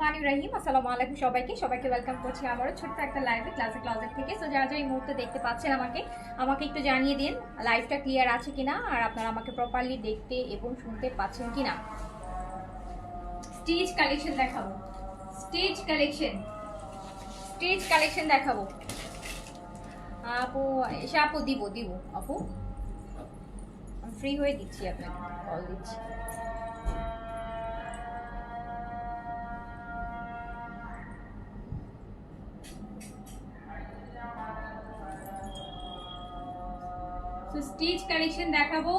রহমানির রহিম আসসালামু আলাইকুম সবাইকে। সবাইকে ওয়েলকাম করছি আবারও। ছোট্ট একটা লাইভে ক্লাসে ক্লাসের থেকে। সো যারা যারা এই মুহূর্তে দেখতে পাচ্ছেন আমাকে আমাকে একটু জানিয়ে দিন লাইভটা ক্লিয়ার আছে কিনা, আর আপনারা আমাকে প্রপারলি দেখতে এবং শুনতে পাচ্ছেন কিনা। স্টিচ কালেকশন দেখাবো। স্টিচ কালেকশন স্টিচ কালেকশন দেখাবো। আপু, এসে আপু, দিব দিব। আপু? ফ্রি হয়ে দিচ্ছি আপনাকে। কল দিচ্ছি। স্টিচ কালেকশন দেখাবো।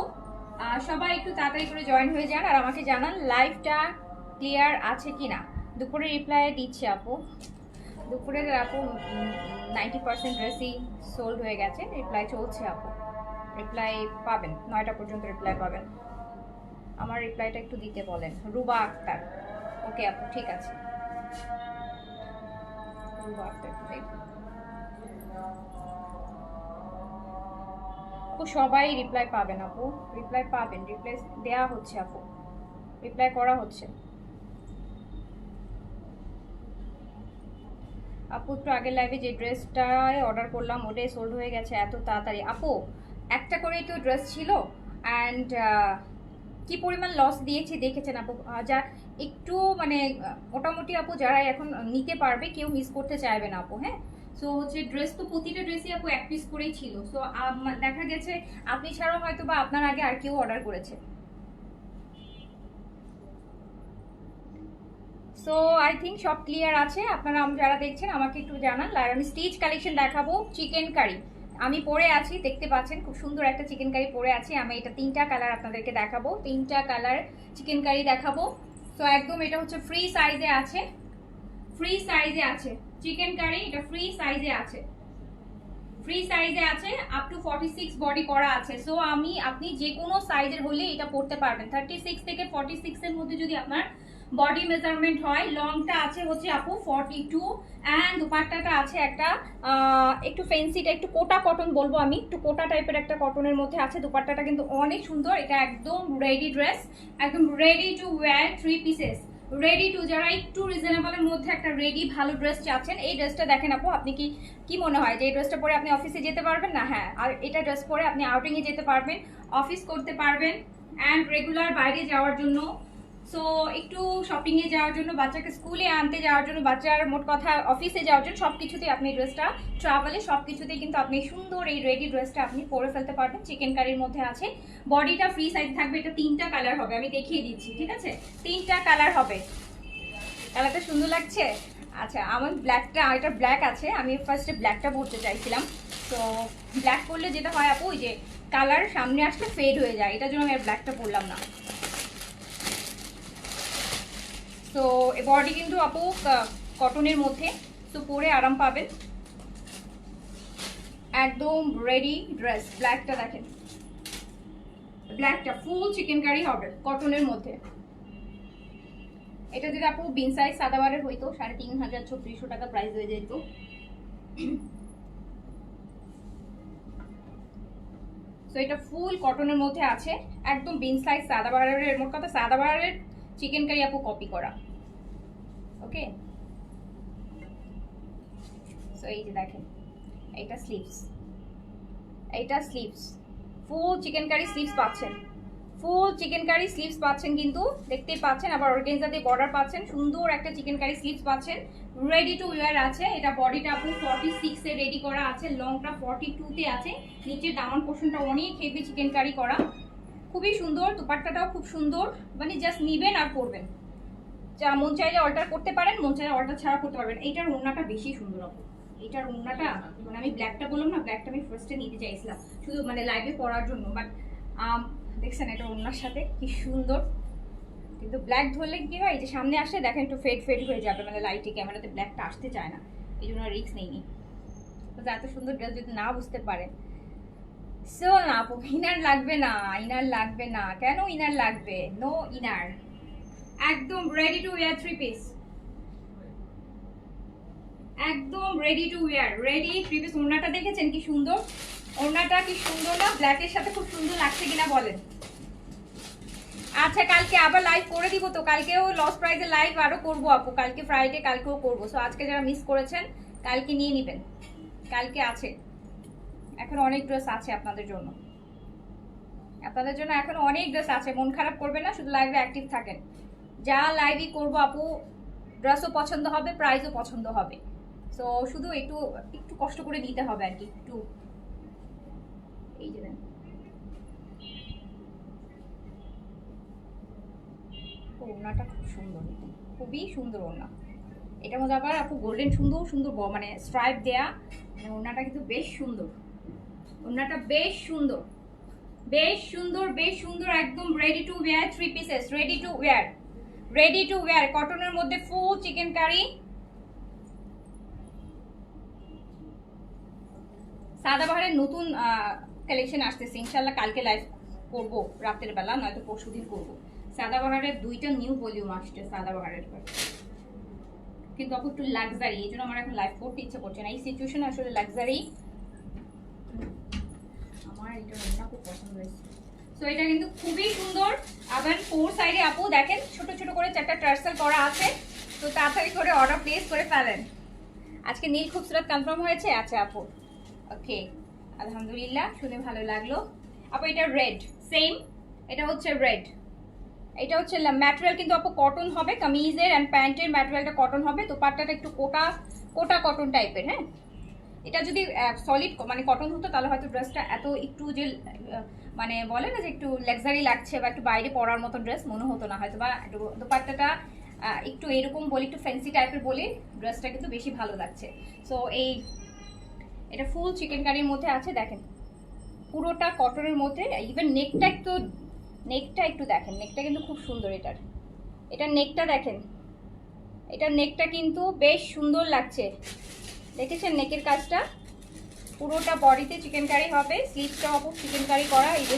সবাই একটু তাড়াতাড়ি করে জয়েন হয়ে যান আর আমাকে জানান লাইভটা ক্লিয়ার আছে কি না দুপুরে রিপ্লাই দিচ্ছি আপু। দুপুরে আপু নাইনটি পার্সেন্ট ড্রেসই সোল্ড হয়ে গেছে। রিপ্লাই চলছে আপু। রিপ্লাই পাবেন। নয়টা পর্যন্ত রিপ্লাই পাবেন। আমার রিপ্লাইটা একটু দিতে বলেন। রুবা আক্তার। ওকে আপু, ঠিক আছে। রুবা আক্তার আপু, সবাই রিপ্লাই পাবেন আপু। রিপ্লাই পাবেন রিপ্লাই দেয়া হচ্ছে আপু। রিপ্লাই করা হচ্ছে। আপু, একটু আগের লাইভে যে ড্রেসটায় অর্ডার করলাম, ওটাই সোল্ড হয়ে গেছে এত তাড়াতাড়ি। আপু, একটা করেই তো ড্রেস ছিল অ্যান্ড কি পরিমাণ লস দিয়েছি দেখেছেন আপু? যা একটু মানে মোটামুটি আপু যারা এখন নিতে পারবে, কেউ মিস করতে চাইবে না আপু হ্যাঁ? সো হচ্ছে ড্রেস তো প্রতিটা ড্রেসই আপু এক পিস করেই ছিল। সো দেখা গেছে আপনি ছাড়াও হয়তো বা আপনার আগে আর কেউ অর্ডার করেছে। সো আই থিঙ্ক সব ক্লিয়ার আছে। আপনারা যারা দেখছেন, আমাকে একটু জানান। আর আমি স্টিচ কালেকশন দেখাবো। চিকেন কারি আমি পরে আছি, দেখতে পাচ্ছেন, খুব সুন্দর একটা চিকেন কারি পরে আছি। আমি এটা তিনটা কালার আপনাদেরকে দেখাবো। তিনটা কালার চিকেন কারি দেখাবো। সো একদম এটা হচ্ছে ফ্রি সাইজে আছে। ফ্রি সাইজে আছে। চিকেন কারি এটা ফ্রি সাইজে আছে। ফ্রি সাইজে আছে up to forty six body করা আছে। সো আমি, আপনি যে কোনো সাইজের হলে এটা পড়তে পারবেন। থার্টি সিক্স থেকে ফর্টি সিক্স এর মধ্যে যদি আপনার বডি মেজারমেন্ট হয় লংটা আছে হচ্ছে আপু ফর্টি টু অ্যান্ড দুপাট্টাটা আছে একটা একটু ফেন্সিটা একটু কোটা কটন বলব আমি। একটু কোটা টাইপের একটা কটনের মধ্যে আছে। দুপাট্টাটা কিন্তু অনেক সুন্দর। এটা একদম রেডি ড্রেস একদম ready to wear three pieces ready to যারা একটু রিজনেবলের মধ্যে একটা রেডি ভালো ড্রেস চাচ্ছেন, এই ড্রেসটা দেখেন আপু, আপনি কি কি মনে হয় যে এই ড্রেসটা পরে আপনি অফিসে যেতে পারবেন? না হ্যাঁ আর এটা ড্রেস পরে আপনি আউটিংয়ে যেতে পারবেন অফিস করতে পারবেন অ্যান্ড রেগুলার বাইরে যাওয়ার জন্য সো একটু শপিং এ যাওয়ার জন্য, বাচ্চাকে স্কুলে আনতে যাওয়ার জন্য, বাচ্চার মোট কথা অফিসে যাওয়ার জন্য সবকিছুতেই আপনি ড্রেসটা ট্রাভেলে সবকিছুতেই কিন্তু আপনি সুন্দর এই রেডি ড্রেসটা আপনি পরে ফেলতে পারবেন। চিকেন কারির মধ্যে আছে। বডিটা ফ্রি সাইজ থাকবে, এটা তিনটা কালার হবে, আমি দেখিয়ে দিচ্ছি, ঠিক আছে? তিনটা কালার হবে। কালারটা সুন্দর লাগছে? আচ্ছা আমার ব্ল্যাকটা এটা ব্ল্যাক আছে, আমি ফার্স্টে ব্ল্যাকটা পরতে চাইছিলাম। তো ব্ল্যাক পরলে যেটা হয় আপু, ওই যে কালার সামনে আসলে ফেড হয়ে যায়, এটার জন্য আমি আর ব্ল্যাকটা পরলাম না। তো বডি কিন্তু আপু কটনের মধ্যে। তো পরে আরাম পাবেন। একদম রেডি ড্রেস ব্ল্যাকটা দেখেন। ব্ল্যাকটা ফুল চিকেন কারি হবে কটনের মধ্যে। এটা যদি আপু বিন সাইজ সাদাবারের হইতো, সাড়ে তিন হাজার, ছত্রিশশো টাকা প্রাইস হয়ে যেত। তো এটা ফুল কটনের মধ্যে আছে। একদম বিন সাইজ সাদাবারের মোট কথা, সাদা সাদাবারের চিকেন কারি আপু কপি করা। ওকে সো এই যে দেখেন, এইটা স্লিভস এইটা sleeves full chicken curry sleeves পাচ্ছেন। ফুল চিকেন কারি স্লিভস পাচ্ছেন কিন্তু, দেখতেই পাচ্ছেন, আবার অর্গেনজা দিয়ে বর্ডার পাচ্ছেন। সুন্দর একটা চিকেন কারি স্লিভস পাচ্ছেন। রেডি টু ওয়্যার আছে। এটা বডিটা আপনি ফর্টি সিক্সে রেডি করা আছে। লংটা ফর্টি টুতে আছে। নিচের দামান পোর্শনটা অনেক হেভি চিকেন কারি করা। খুবই সুন্দর, দুপাট্টাটাও খুব সুন্দর। মানে জাস্ট নিবেন আর পরবেন যা মন চাইলে অল্টার করতে পারেন, মন চাইলে অল্টার ছাড়া করতে পারবেন। এইটার ওড়নাটা বেশি সুন্দর আপু এইটার ওড়নাটা মানে আমি ব্ল্যাকটা বললাম না ব্ল্যাকটা আমি ফার্স্টে নিতে চাইছিলাম। শুধু মানে লাইভে পরার জন্য। বাট দেখছেন এটা ওড়নার সাথে, কি সুন্দর। কিন্তু ব্ল্যাক ধরলে কি হয় যে সামনে আসলে দেখেন একটু ফেড ফেড হয়ে যাবে। মানে লাইটে ক্যামেরাতে ব্ল্যাকটা আসতে চায় না। এই জন্য রিক্স নেইনি। তো এত সুন্দর ড্রেস যদি না বুঝতে পারেন সো না ইনার লাগবে না, ইনার লাগবে না। কেন ইনার লাগবে? নো ইনার একদম ready to wear three piece একদম ready to wear ready three piece ওড়নাটা দেখেছেন কি সুন্দর? ওড়নাটা কি সুন্দর না? ব্ল্যাকের সাথে খুব সুন্দর লাগছে কিনা বলেন। আচ্ছা কালকে আবার লাইভ করে দিব তো। কালকেও লস প্রাইজে লাইভ আরও করব আপু। কালকে ফ্রাইডে কালকেও করব। সো আজকে যারা মিস করেছেন, কালকে নিয়ে নেবেন। কালকে আছে। এখন অনেক ড্রেস আছে আপনাদের জন্য। আপনাদের জন্য এখন অনেক ড্রেস আছে, মন খারাপ করবেন না, শুধু লাইভে অ্যাক্টিভ থাকেন। যা লাইভই করব আপু ড্রেসও পছন্দ হবে প্রাইজও পছন্দ হবে। সো শুধু একটু একটু কষ্ট করে নিতে হবে আর কি, একটু। এই যে ওড়নাটা খুব সুন্দর। খুবই সুন্দর ওড়না। এটার মধ্যে আবার আপু গোল্ডেন সুন্দর সুন্দর মানে স্ট্রাইপ দেয়া। মানে ওড়নাটা কিন্তু বেশ সুন্দর। ওড়নাটা বেশ সুন্দর। বেশ সুন্দর বেশ সুন্দর, একদম ready to wear three pieces ready to wear ready to wear কটনের মধ্যে ফুল চিকেন কারি সাদাবাহারের নতুন কালেকশন আসতেছে। ইনশাল্লাহ কালকে লাইভ করব, রাতের বেলা, নয়তো পরশু দিন করব সাদাবাহারের দুইটা নিউ ভলিউম আসছে সাদাবাহারের কিন্তু আপু একটু লাক্সারি এই জন্য আমার এখন লাইভ করতে ইচ্ছে করছে না। এই সিচুয়েশন আসলে লাক্সারি আমার এটা কিন্তু খুবই সুন্দর। আবার ফোর সাইডে আপু দেখেন, ছোট ছোট করে চারটা টার্সেল করা আছে। তো তাড়াতাড়ি করে অর্ডার প্লেস করে ফেলেন। আজকে নীল খুবসুরত কনফার্ম হয়েছে? আচ্ছা আপু। ওকে আলহামদুলিল্লাহ, শুনে ভালো লাগল। আপু, এটা রেড সেম এটা হচ্ছে রেড এটা হচ্ছে ম্যাটেরিয়াল কিন্তু আপু কটন হবে। কামিজের অ্যান্ড প্যান্টের ম্যাটেরিয়ালটা কটন হবে। দোপাট্টাটা একটু কোটা কোটা কটন টাইপের হ্যাঁ? এটা যদি সলিড মানে কটন হতো, তাহলে হয়তো ড্রেসটা এত একটু যে মানে বলে না যে একটু লাক্সারি লাগছে বা একটু বাইরে পরার মতো ড্রেস মনে হতো না, হয়তো বা দোপাট্টাটা একটু এরকম বলি, একটু ফ্যান্সি টাইপের বলে ড্রেসটা কিন্তু বেশি ভালো লাগছে। সো এই এটা ফুল চিকেন কারির মধ্যে আছে, দেখেন। পুরোটা কটনের মধ্যে ইভেন নেকটা একটু নেকটা একটু দেখেন নেকটা কিন্তু খুব সুন্দর এটার। এটার নেকটা দেখেন। এটার নেকটা কিন্তু বেশ সুন্দর লাগছে। দেখেছেন নেকের কাজটা? পুরোটা বডিতে চিকেন কারি হবে স্লিভটা অপ চিকেন কারি করা, এই যে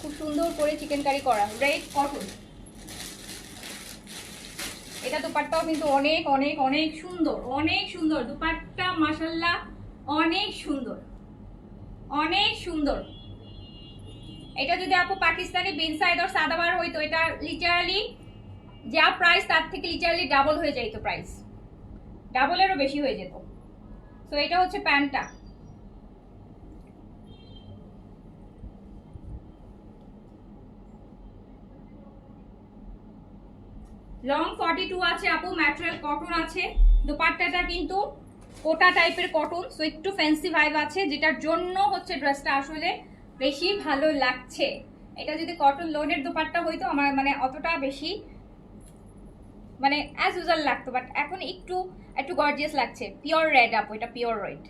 খুব সুন্দর করে চিকেন কারি করা রেড কটন এটা দুপাট্টাও কিন্তু অনেক অনেক অনেক সুন্দর অনেক সুন্দর। দুপাট্টা মাসাল্লাহ অনেক সুন্দর অনেক সুন্দর। এটা যদি আপু পাকিস্তানি বিন সাইড আর সাদাবার হইতো এটা লিটারালি যা প্রাইস তার থেকে লিটারালি ডাবল হয়ে যাইত প্রাইস ডাবলেরও বেশি হয়ে যেত। তো এটা হচ্ছে প্যান্টটা লং ফর্টি টু আছে আপু ম্যাটেরিয়াল কটন আছে। দোপাট্টাটা কিন্তু কোটা টাইপের কটন সো একটু ফ্যান্সি ভাইব আছে, যেটার জন্য হচ্ছে ড্রেসটা আসলে বেশি ভালো লাগছে। এটা যদি কটন লোনের দোপাট্টা হইতো, আমার মানে অতটা বেশি মানে অ্যাজ ইউজাল লাগতো বাট এখন একটু একটু গর্জিয়াস লাগছে। পিওর রেড আপু, এটা pure red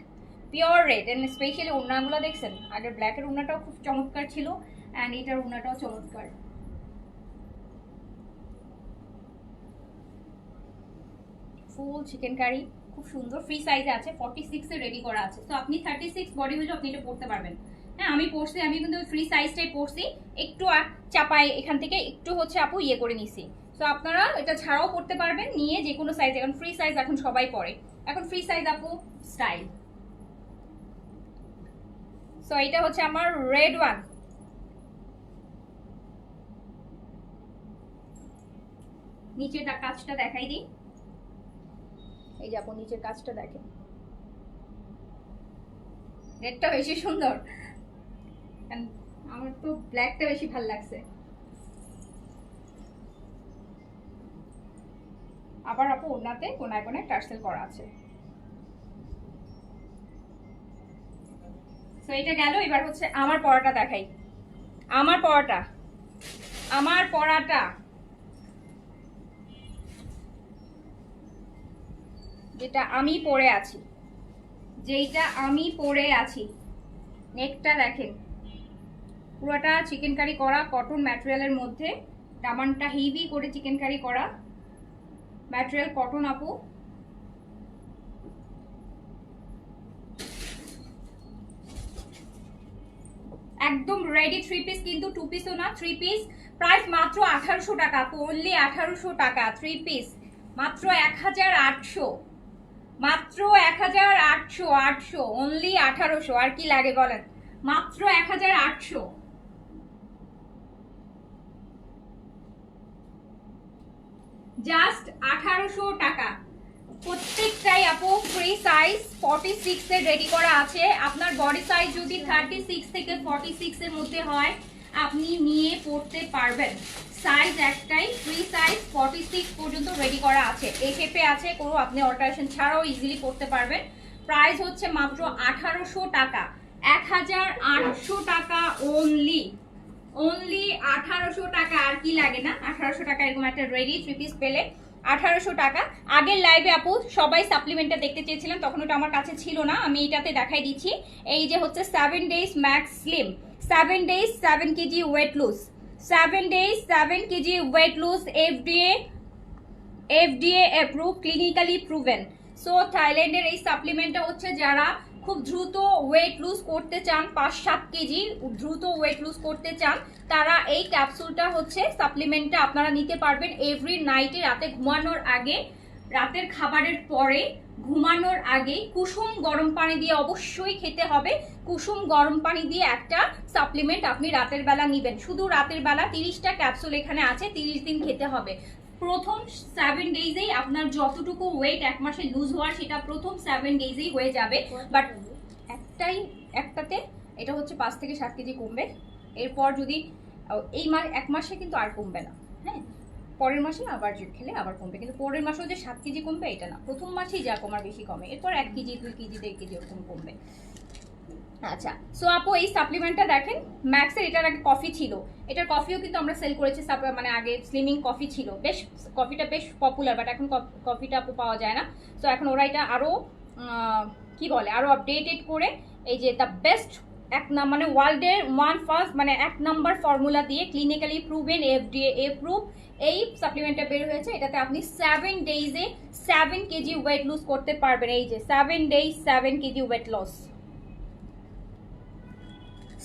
pure red and specially ওড়নাগুলো দেখছেন? আগের ব্ল্যাকের ওড়নাটাও খুব চমৎকার ছিল অ্যান্ড এটার ওড়নাটাও চমৎকার। ফুল চিকেন কারি খুব সুন্দর। ফ্রি সাইজে আছে ফর্টি সিক্সে রেডি করা আছে। তো আপনি থার্টি সিক্স বডি হলে আপনি এটা পড়তে পারবেন। হ্যাঁ আমি পড়ছি, আমি কিন্তু ফ্রি সাইজটাই পড়ছি। একটু চাপায় এখান থেকে একটু হচ্ছে আপু ইয়ে করে নিছি। তো আপনারা এটা ছাড়াও পড়তে পারবেন, নিয়ে যে কোনো সাইজ এখন ফ্রি সাইজ এখন সবাই পরে। এখন ফ্রি সাইজ আপু স্টাইল সো এটা হচ্ছে আমার রেড ওয়ান নিচের কাজটা দেখাই দিই। এই যে আপু, নিচের কাজটা দেখেন। রেডটা বেশি সুন্দর। আমার তো ব্ল্যাকটা বেশি ভালো লাগছে। আবার আপু ওনাতে কোনায় কোনায় টার্সেল করা আছে। তো এটা গেল, এবার হচ্ছে আমার পড়াটা দেখাই। আমার পড়াটা। আমার পড়াটা। যেটা আমি পরে আছি। যেইটা আমি পরে আছি। নেকটা দেখেন। পুরোটা চিকেন কারি করা কটন ম্যাটেরিয়ালের মধ্যে দামানটা হেভি করে চিকেন কারি করা। ম্যাটেরিয়াল কটন আপু একদম রেডি থ্রি পিস কিন্তু টু পিসও না থ্রি পিস প্রাইস মাত্র আঠারোশো টাকা পড়লি আঠারোশো টাকা থ্রি পিস মাত্র এক হাজার আটশো। মাত্র এক হাজার আটশো আটশো অনলি আঠারোশো। আর কি লাগে বলেন? মাত্র এক হাজার আটশো। জাস্ট আঠারোশো টাকা। প্রত্যেকটাই আপু ফ্রি সাইজ ফর্টি সিক্সে রেডি করা আছে। আপনার বডি সাইজ যদি থার্টি সিক্স থেকে ফর্টি সিক্সের মধ্যে হয়, আপনি নিয়ে পড়তে পারবেন। সাইজ একটাই ফ্রি সাইজ ফর্টি সিক্স পর্যন্ত রেডি করা আছে। এই আছে, কোনো আপনি অল্টারেশন ছাড়াও ইজিলি পড়তে পারবেন। প্রাইস হচ্ছে মাত্র আঠারোশো টাকা। এক হাজার আটশো টাকা অনলি অনলি আঠারোশো টাকা আর কি লাগে না? আঠারোশো টাকা এরকম একটা রেডি থ্রি পিস পেলে। আঠারোশো টাকা। আগের লাইভে আপু সবাই সাপ্লিমেন্টটা দেখতে চেয়েছিলেন, তখন ওটা আমার কাছে ছিল না, আমি এটাতে দেখাই দিচ্ছি। এই যে হচ্ছে seven days max slim seven days seven KG weight lose seven days seven KG weight lose FDA FDA approve clinically proven so থাইল্যান্ডের এই সাপ্লিমেন্টটা হচ্ছে যারা খুব দ্রুত ওয়েট লুজ করতে চান পাঁচ সাত কেজি, দ্রুত ওয়েট লুজ করতে চান, তারা এই ক্যাপসুলটা হচ্ছে সাপ্লিমেন্টটা আপনারা নিতে পারবেন এভরি নাইটে রাতে ঘুমানোর আগে। রাতের খাবারের পরে ঘুমানোর আগে কুসুম গরম পানি দিয়ে অবশ্যই খেতে হবে। কুসুম গরম পানি দিয়ে একটা সাপ্লিমেন্ট আপনি রাতের বেলা নিবেন। শুধু রাতের বেলা তিরিশটা ক্যাপসুল এখানে আছে, তিরিশ দিন খেতে হবে। প্রথম সেভেন ডেজেই আপনার যতটুকু ওয়েট এক মাসে লুজ হওয়ার, সেটা প্রথম সেভেন ডেজেই হয়ে যাবে। বাট একটাই, একটাতে এটা হচ্ছে পাঁচ থেকে সাত কেজি কমবে। এরপর যদি, এই মাস এক মাসে কিন্তু আর কমবে না। হ্যাঁ? পরের মাসে আবার খেলে আবার কমবে। কিন্তু পরের মাসেও যে সাত কেজি কমবে, এটা না। প্রথম মাসেই যা কমার বেশি কমে। এরপর এক কেজি, দুই কেজি, দেড় কেজি ওরকম কমবে। আচ্ছা সো আপু, এই সাপ্লিমেন্টটা দেখেন ম্যাক্সের এটার আগে কফি ছিল। এটার কফিও কিন্তু আমরা সেল করেছি মানে আগে স্লিমিং কফি ছিল। বেশ কফিটা বেশ পপুলার বাট এখন কফ- কফিটা আপু পাওয়া যায় না। তো এখন ওরা এটা আরও কি বলে আরও আপডেটেড করে এই যে দ্য বেস্ট এক মানে ওয়ার্ল্ডের ওয়ান ফার্স্ট মানে এক নাম্বার ফর্মুলা দিয়ে ক্লিনিক্যালি প্রুভেন এফডিএ এপ্রুভ এই সাপ্লিমেন্টটা বের হয়েছে। এটাতে আপনি সেভেন ডেইজে সেভেন কেজি ওয়েট লুজ করতে পারবেন। এই যে seven days seven KG weight loss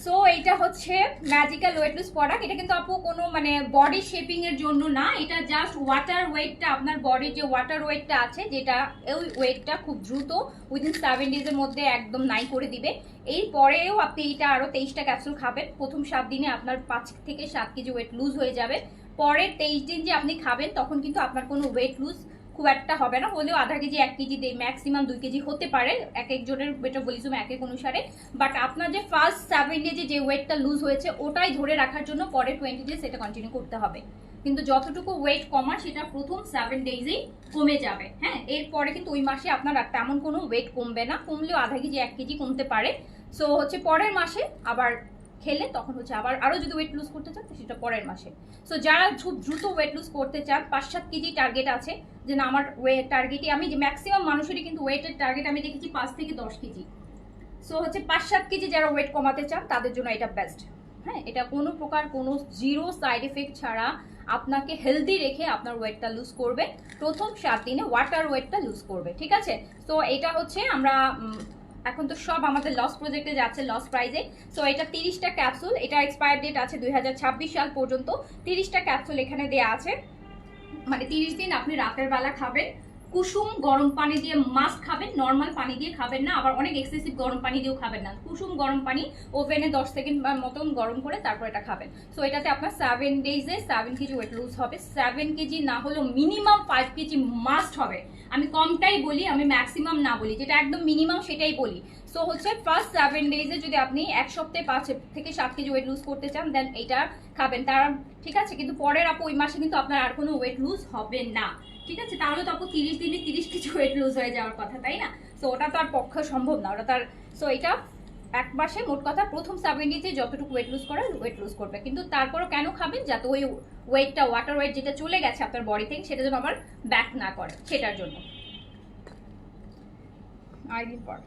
so এটা হচ্ছে ম্যাজিক্যাল ওয়েট লুজ প্রোডাক্ট এটা কিন্তু আপু কোনো মানে বডি শেপিং এর জন্য না। এটা জাস্ট ওয়াটার ওয়েটটা আপনার বডির যে ওয়াটার ওয়েটটা আছে, যেটা ওই ওয়েটটা খুব দ্রুত উইদিন সেভেন ডেজের মধ্যে একদম নাই করে দিবে। এর পরেও আপনি এটা আরও তেইশটা ক্যাপসুল খাবেন। প্রথম সাত দিনে আপনার পাঁচ থেকে সাত কেজি ওয়েট লুজ হয়ে যাবে। পরের তেইশ দিন যে আপনি খাবেন, তখন কিন্তু আপনার কোনো ওয়েট লুজ খুব একটা হবে না, হলেও আধা কেজি, এক কেজি ম্যাক্সিমাম দুই কেজি হতে পারে, এক একজনের মেটাবলিজম এক এক অনুসারে। বাট আপনার যে ফার্স্ট সেভেন ডেজে যে ওয়েটটা লুজ হয়েছে, ওটাই ধরে রাখার জন্য পরে টোয়েন্টি ডেজ সেটা কন্টিনিউ করতে হবে। কিন্তু যতটুকু ওয়েট কমার, সেটা প্রথম সেভেন ডেজেই কমে যাবে। হ্যাঁ এরপরে কিন্তু ওই মাসে আপনার আর তেমন কোনো ওয়েট কমবে না, কমলেও আধা কেজি, এক কেজি কমতে পারে। সো হচ্ছে পরের মাসে আবার খেলে তখন হচ্ছে আবার আরও যদি ওয়েট লুজ করতে চান সেটা পরের মাসে। সো যারা খুব দ্রুত ওয়েট লুজ করতে চান পাঁচ সাত কেজি টার্গেট আছে, যে না, আমার ওয়েট টার্গেটই আমি যে ম্যাক্সিমাম মানুষেরই কিন্তু ওয়েটের টার্গেট আমি দেখেছি পাঁচ থেকে দশ কেজি। সো হচ্ছে পাঁচ সাত কেজি যারা ওয়েট কমাতে চান, তাদের জন্য এটা বেস্ট হ্যাঁ এটা কোনো প্রকার কোনো জিরো সাইড এফেক্ট ছাড়া আপনাকে হেলদি রেখে আপনার ওয়েটটা লুজ করবে। প্রথম সাত দিনে ওয়াটার ওয়েটটা লুজ করবে, ঠিক আছে? তো এটা হচ্ছে আমরা এখন তো সব আমাদের লস প্রজেক্টে যাচ্ছে লস প্রাইজে সো এটা তিরিশটা ক্যাপসুল এটা এক্সপায়ার ডেট আছে দুই হাজার ছাব্বিশ সাল পর্যন্ত। তিরিশটা ক্যাপসুল এখানে দেয়া আছে। মানে তিরিশ দিন আপনি রাতের বেলা খাবেন। কুসুম গরম পানি দিয়ে মাস্ট খাবেন নর্মাল পানি দিয়ে খাবেন না, আবার অনেক এক্সেসিভ গরম পানি দিয়েও খাবেন না। কুসুম গরম পানি ওভেনে দশ সেকেন্ড মতন গরম করে তারপর এটা খাবেন। সো এটাতে আপনার সেভেন ডেজে সেভেন কেজি ওয়েট লুজ হবে। সেভেন কেজি না হলেও মিনিমাম ফাইভ কেজি মাস্ট হবে। আমি কমটাই বলি, আমি ম্যাক্সিমাম না বলি। যেটা একদম মিনিমাম সেটাই বলি। সো হচ্ছে ফার্স্ট সেভেন ডেজে যদি আপনি এক সপ্তাহে পাঁচ থেকে সাত কেজি ওয়েট লুজ করতে চান দেন এটা খাবেন। তার ঠিক আছে? কিন্তু পরের আপু ওই মাসে কিন্তু আপনার আর কোনো ওয়েট লুজ হবে না। ঠিক আছে? তাহলে তো আপু তিরিশ দিনে তিরিশ কেজি ওয়েট লুজ হয়ে যাওয়ার কথা, তাই না? সো ওটা তো আর পক্ষে সম্ভব না। ওটা তার সো এটা এক মাসে মোট কথা প্রথম সেভেন ডেজে যতটুকু ওয়েট লুজ করে ওয়েট লুজ করবে। কিন্তু তারপরও কেন খাবেন? যাতে ওই ওয়েটটা ওয়াটার ওয়েট যেটা চলে গেছে আপনার বডি থেকে, সেটা যেন আবার ব্যাক না করে, সেটার জন্য। আইডির পর।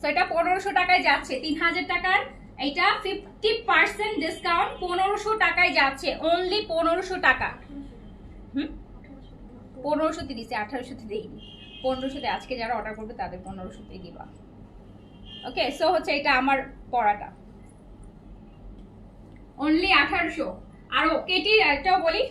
সো এটা পনেরোশো টাকায় যাচ্ছে। তিন হাজার টাকার এটা ফিফটি পার্সেন্ট ডিসকাউন্ট পনেরোশো টাকায় যাচ্ছে। অনলি পনেরোশো টাকা। হুম? পনেরোশো তিরিশে, আঠারোশোতে দেইনি। পনেরোশোতে আজকে যারা অর্ডার করবে, তাদের পনেরোশোতেই দিবা। ওকে সো হচ্ছে এটা আমার পড়াটা। অনলি আঠারোশো। আরও কেটির একটাও বলি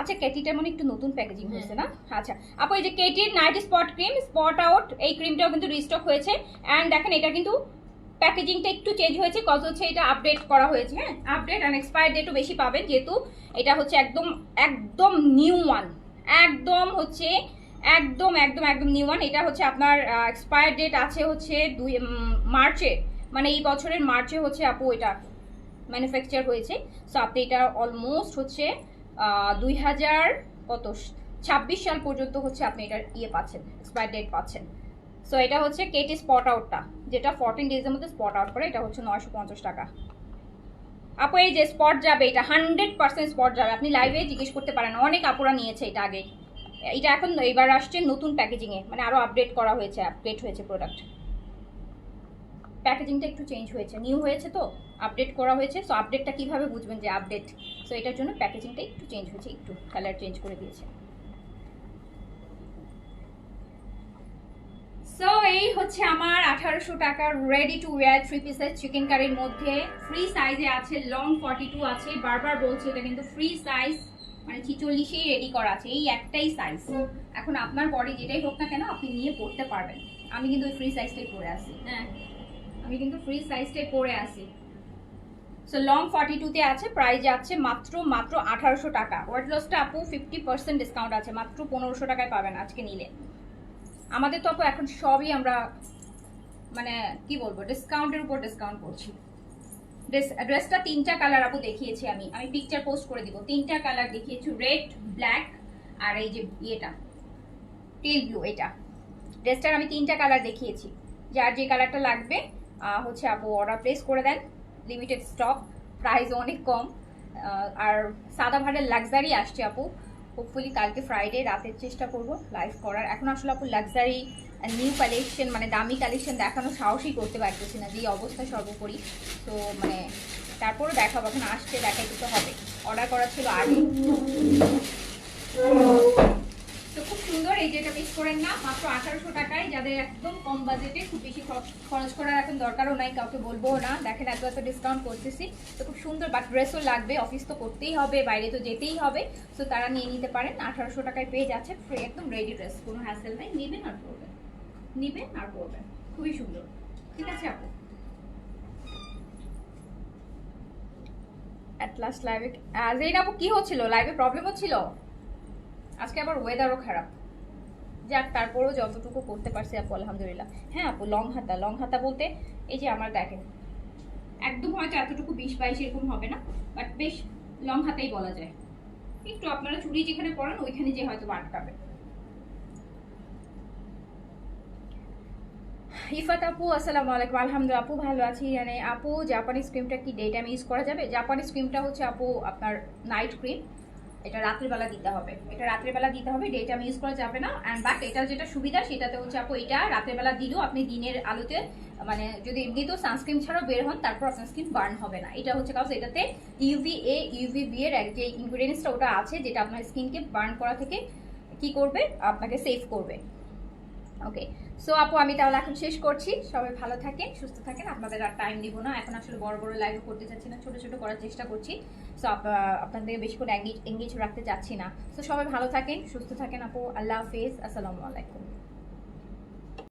আচ্ছা কেটিটা মানে একটু নতুন প্যাকেজিং হয়েছে না? আচ্ছা আপু এই যে কেটির night spot cream spot out এই ক্রিমটাও কিন্তু রিস্টক হয়েছে। অ্যান্ড দেখেন এটা কিন্তু প্যাকেজিংটা একটু চেঞ্জ হয়েছে কজ হচ্ছে এটা আপডেট করা হয়েছে হ্যাঁ? আপডেট অ্যান্ড এক্সপায়ার ডেটও বেশি পাবেন যেহেতু এটা হচ্ছে একদম একদম নিউ ওয়ান একদম হচ্ছে একদম একদম একদম নিউ ওয়ান এটা হচ্ছে আপনার এক্সপায়ার ডেট আছে হচ্ছে দুই মার্চে মানে এই বছরের মার্চে হচ্ছে আপু এটা ম্যানুফ্যাকচার হয়েছে। সো আপনি এটা অলমোস্ট হচ্ছে দুই হাজার কত? ছাব্বিশ সাল পর্যন্ত হচ্ছে আপনি এটার ইয়ে পাচ্ছেন এক্সপায়ার ডেট পাচ্ছেন। সো এটা হচ্ছে কেটি স্পট আউটটা যেটা ফোরটিন ডেজের মধ্যে স্পট আউট করে, এটা হচ্ছে নয়শো পঞ্চাশ টাকা। আপু, এই যে স্পট যাবে, এটা হান্ড্রেড পার্সেন্ট স্পট যাবে। আপনি লাইভে জিজ্ঞেস করতে পারেন, অনেক আপুরা নিয়েছে এটা আগে। এটা এখন এবার আসছে নতুন প্যাকেজিংয়ে মানে আরও আপডেট করা হয়েছে আপডেট হয়েছে প্রোডাক্ট প্যাকেজিংটা একটু চেঞ্জ হয়েছে। নিউ হয়েছে তো আপডেট করা হয়েছে সো আপডেটটা কীভাবে বুঝবেন যে আপডেট সো এটার জন্য প্যাকেজিংটা একটু চেঞ্জ হয়েছে, একটু কালার চেঞ্জ করে দিয়েছে। সো এই হচ্ছে আমার আঠারোশো টাকার রেডি টু ওয়্যার থ্রি পিসের চিকেন কারির মধ্যে। ফ্রি সাইজে আছে লং ফর্টি টু আছে, বারবার বলছি এটা কিন্তু ফ্রি সাইজ মানে ছিচল্লিশেই রেডি করা আছে, এই একটাই সাইজ এখন আপনার বডি যেটাই হোক না কেন, আপনি নিয়ে পড়তে পারবেন। আমি কিন্তু ওই ফ্রি সাইজটাই পরে আসি হ্যাঁ। আমি কিন্তু ফ্রি সাইজটাই পরে আসি সো লং ফর্টি টুতে আছে প্রাইস যাচ্ছে মাত্র মাত্র আঠারোশো টাকা। ওয়ার্ড লসটা আপু ফিফটি পার্সেন্ট ডিসকাউন্ট আছে, মাত্র পনেরোশো টাকায় পাবেন আজকে নিলে। আমাদের তো আপু এখন সবই আমরা মানে কি বলব ডিসকাউন্টের উপর ডিসকাউন্ট করছি। ড্রেস- ড্রেসটা তিনটা কালার আপু দেখিয়েছি আমি। আমি পিকচার পোস্ট করে দিব। তিনটা কালার দেখিয়েছি রেড ব্ল্যাক আর এই যে ইয়েটা টেল ব্লু এটা। ড্রেসটার আমি তিনটা কালার দেখিয়েছি। যার যে কালারটা লাগবে হচ্ছে আপু অর্ডার প্লেস করে দেন। লিমিটেড স্টক প্রাইস অনেক কম। আর সাদা ভাড়ের লাক্সারি আসছে আপু। হোপফুলি কালকে ফ্রাইডে রাতের চেষ্টা করব লাইভ করার। এখন আসলে আপু লাক্সারি নিউ কালেকশন মানে দামি কালেকশন দেখানো সাহসই করতে পারতেছি না, যে অবস্থা সর্বোপরি। তো মানে তারপরে দেখাবো, এখন আসছে দেখাইতে তো হবে। অর্ডার করা ছিল আগে। সুন্দর, এই যেটা মিস করেন না, মাত্র আঠারোশো টাকায়, যাদের একদম কম বাজেটে খুব বেশি খরচ- করার এখন দরকারও নাই, কাউকে বলব না। দেখেন এত এত ডিসকাউন্ট করতেছি। তো খুব সুন্দর বাট ড্রেসও লাগবে অফিস তো করতেই হবে, বাইরে তো যেতেই হবে। তো তারা নিয়ে নিতে পারেন, আঠারোশো টাকায় পেয়ে যাচ্ছে ফ্রি একদম রেডি ড্রেস কোনো হ্যাসেল নাই। নেবেন আর পরবেন। নেবেন আর পরবেন। খুবই সুন্দর। ঠিক আছে আপু? লাস্ট লাইভে আপু, কি হচ্ছিল? লাইভে প্রবলেম হচ্ছিল? আজকে আবার ওয়েদারও খারাপ। যাক, তারপরেও যতটুকু করতে পারছি আপু, আলহামদুলিল্লাহ। হ্যাঁ আপু লং হাতা লং হাতা বলতে এই যে আমার দেখেন একদম হয়তো এতটুকু বিশ বাইশ এরকম হবে না বাট বেশ লং হাতাই বলা যায়। একটু আপনারা চুড়ি যেখানে পড়েন, ওইখানে যে হয়তো আটকাবে ইফাত আপু, আসসালামু আলাইকুম। আলহামদুলিল্লাহ, আপু ভালো আছি। মানে আপু জাপানিজ ক্রিমটা কি ডে ইউজ করা যাবে? জাপানিজ ক্রিমটা হচ্ছে আপু, আপনার নাইট ক্রিম এটা রাত্রিবেলা দিতে হবে। এটা রাত্রিবেলা দিতে হবে ডে টাইম ইউজ করা যাবে না। অ্যান্ড বাট এটা যেটা সুবিধা, সেটাতে হচ্ছে আপু, এটা রাত্রিবেলা দিলেও আপনি দিনের আলোতে মানে যদি এমনিতেও সানস্ক্রিন ছাড়াও বের হন, তারপর আপনার স্কিন বার্ন হবে না। এটা হচ্ছে কারণ এটাতে ইউভি এ ইউভি বি এর এক যে ইনগ্রিডিয়েন্টসটা ওটা আছে, যেটা আপনার স্কিনকে বার্ন করা থেকে কি করবে? আপনাকে সেভ করবে। ওকে সো আপু, আমি তাহলে এখন শেষ করছি। সবাই ভালো থাকেন, সুস্থ থাকেন। আপনাদের আর টাইম দিব না। এখন আসলে বড় বড় লাইভ করতে চাচ্ছি না, ছোটো ছোটো করার চেষ্টা করছি। সো আপনাদের বেশি এঙ্গেজ এঙ্গেজ রাখতে চাচ্ছি না। সো সবাই ভালো থাকেন, সুস্থ থাকেন আপু। আল্লাহ হাফেজ। আসসালামু আলাইকুম।